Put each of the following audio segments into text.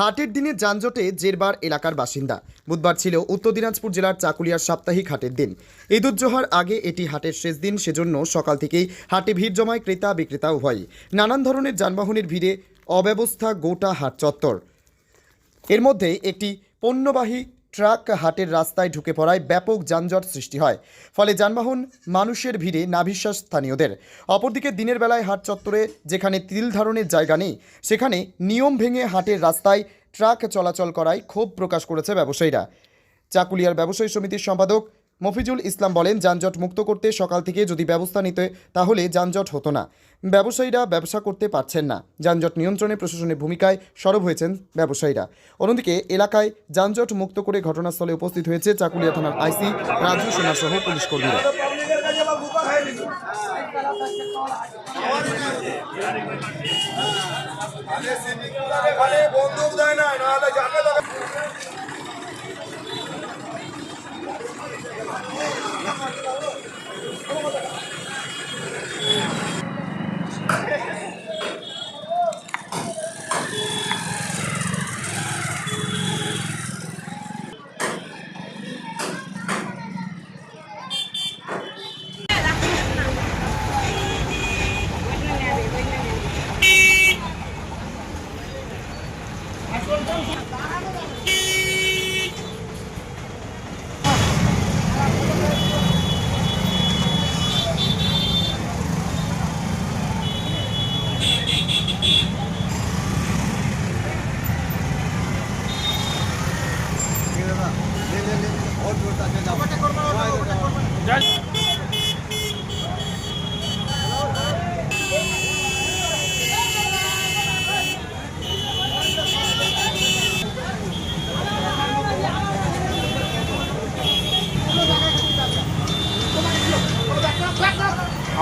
হাটের দিনে যানজটে জেরবার এলাকার বাসিন্দা। বুধবার ছিল উত্তর দিনাজপুর জেলার চাকুলিয়ার সাপ্তাহিক হাটের দিন। ঈদুজ্জোহার আগে এটি হাটের শেষ দিন, সেজন্য সকাল থেকেই হাটে ভিড় জমায় ক্রেতা বিক্রেতা উভয়ই নানান ধরনের যানবাহনের ভিড়ে অব্যবস্থা গোটা হাট চত্বর। এর মধ্যে একটি পণ্যবাহী ট্রাক হাটের রাস্তায় ঢুকে পড়ায় ব্যাপক যানজট সৃষ্টি হয়। ফলে যানবাহন, মানুষের ভিড়ে নাভিশ্বাস স্থানীয়দের। অপরদিকে দিনের বেলায় হাট চত্বরে যেখানে তিল ধারণের জায়গা নেই, সেখানে নিয়ম ভেঙে হাটের রাস্তায় ট্রাক চলাচল করায় ক্ষোভ প্রকাশ করেছে ব্যবসায়ীরা। চাকুলিয়ার ব্যবসায়ী সমিতির সম্পাদক মফিজুল ইসলাম বলেন যানজট মুক্ত করতে সকাল থেকে যদি ব্যবস্থা নিতে তাহলে যানজট হতো না ব্যবসায়ীরা ব্যবসা করতে পারছেন না যানজট নিয়ন্ত্রণে প্রশাসনের ভূমিকায় সরব হয়েছেন ব্যবসায়ীরা অন্যদিকে এলাকায় যানজট মুক্ত করে ঘটনাস্থলে উপস্থিত হয়েছে চাকুলিয়া থানার আইসি রাজু সোনা সহ পুলিশ কর্মীরা বন্দুক দেয়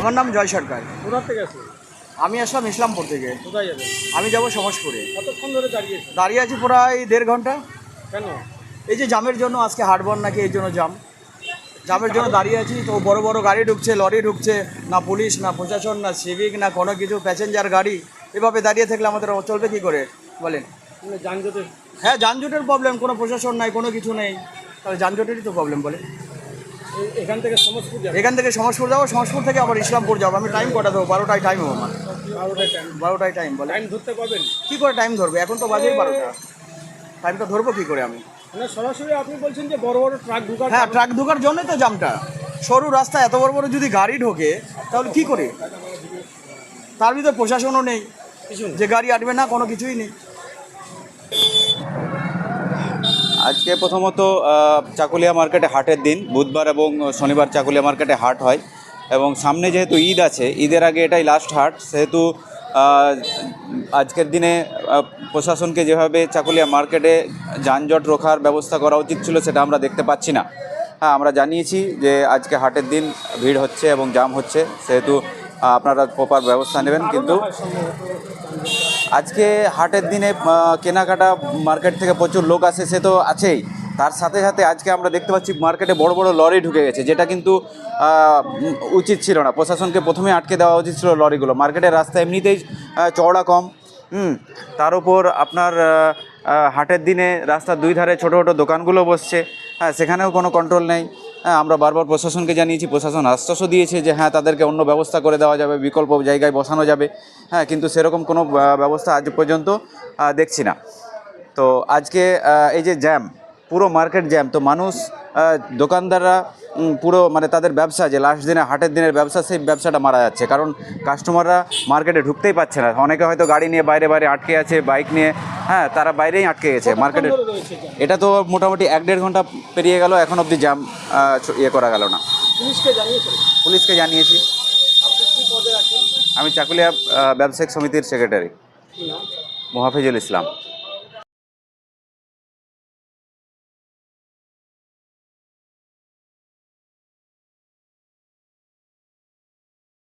আমার নাম জয় সরকার। কোথা থেকে আমি আসলাম ইসলামপুর থেকে। কোথায় যাবে আমি যাব সমাজপুরে। কতক্ষণ ধরে দাঁড়িয়েছে দাঁড়িয়ে আছি প্রায় দেড় ঘণ্টা। কেন? এই যে জামের জন্য আজকে হাট বন্ধ নাকি এই জন্য জাম। জামের জন্য দাঁড়িয়ে আছি তো বড় বড় গাড়ি ঢুকছে লরি ঢুকছে না পুলিশ না প্রশাসন না সিভিক না কোনো কিছু প্যাসেঞ্জার গাড়ি। এভাবে দাঁড়িয়ে থাকলে আমাদের চলবে কী করে? বলেন। মানে যানজটের হ্যাঁ যানজটের প্রবলেম কোনো প্রশাসন নাই কোনো কিছু নেই। তাহলে যানজটেরই তো প্রবলেম বলে এখান থেকে সমস্ত এখান থেকে সমাজপুর যাব সমাজপুর থেকে আবার ইসলামপুর যাব। আমি টাইম কটা দেবো? বারোটায় টাইম হবে আমার। বারোটায় টাইম বারোটায় টাইম বলে। টাইম ধরতে পারবেন কি করে টাইম ধরবে? এখন তো বাজেই বারোটা। টাইমটা ধরবো কি করে আমি? মানে সরাসরি আপনি বলছেন যে বড় বড় ট্রাক ঢুকার হ্যাঁ ট্রাক ঢোকার জন্যই তো জামটা সরু রাস্তা এত বড় বড় যদি গাড়ি ঢোকে তাহলে কি করে? তার ভিতরে প্রশাসনও নেই। যে গাড়ি আটবে না কোনো কিছুই নেই। আজকে প্রথমত চাকুলিয়া মার্কেটে হাটের দিন। বুধবার এবং শনিবার চাকুলিয়া মার্কেটে হাট হয় এবং সামনে যেহেতু ঈদ আছে, ঈদের আগে এটাই লাস্ট হাট। সেহেতু আজকের দিনে প্রশাসনকে যেভাবে চাকুলিয়া মার্কেটে যানজট রোখার ব্যবস্থা করা উচিত ছিল সেটা আমরা দেখতে পাচ্ছি না। হ্যাঁ আমরা জানিয়েছি যে আজকে হাটের দিন ভিড় হচ্ছে এবং জাম হচ্ছে। সেহেতু আপনারা প্রপার ব্যবস্থা নেবেন, কিন্তু আজকে হাটের দিনে কেনাকাটা মার্কেট থেকে প্রচুর লোক আসে, সে তো আছেই। তার সাথে সাথে আজকে আমরা দেখতে পাচ্ছি মার্কেটে বড় বড় লরি ঢুকে গেছে, যেটা কিন্তু উচিত ছিল না। প্রশাসনকে প্রথমে আটকে দেওয়া উচিত ছিল লরিগুলো মার্কেটের রাস্তা এমনিতেই চওড়া কম, হুম। তার উপর আপনার হাটের দিনে রাস্তার দুই ধারে ছোটো ছোটো দোকানগুলো বসছে হ্যাঁ সেখানেও কোনো কন্ট্রোল নেই। আমরা বারবার প্রশাসনকে জানিয়েছি, প্রশাসন আশ্বাসও দিয়েছে যে হ্যাঁ তাদেরকে অন্য ব্যবস্থা করে দেওয়া যাবে, বিকল্প জায়গায় বসানো যাবে। হ্যাঁ কিন্তু সেরকম কোনো ব্যবস্থা আজ পর্যন্ত দেখছি না। তো আজকে এই যে জ্যাম, পুরো মার্কেট জ্যাম, তো মানুষ দোকানদাররা পুরো মানে তাদের ব্যবসা, যে লাস্ট দিনে হাটের দিনের ব্যবসা, সেই ব্যবসাটা মারা যাচ্ছে। কারণ কাস্টমাররা মার্কেটে ঢুকতেই পারছে না। অনেকে হয়তো গাড়ি নিয়ে বাইরে বাইরে আটকে আছে বাইক নিয়ে হ্যাঁ তারা বাইরেই আটকে গেছে মার্কেটে? এটা তো মোটামুটি এক দেড় ঘণ্টা পেরিয়ে গেল এখন অবধি জ্যাম ইয়ে করা গেল না। পুলিশকে জানিয়েছি? আমি চাকুলিয়া ব্যবসায়িক সমিতির সেক্রেটারি মোহাফিজুল ইসলাম।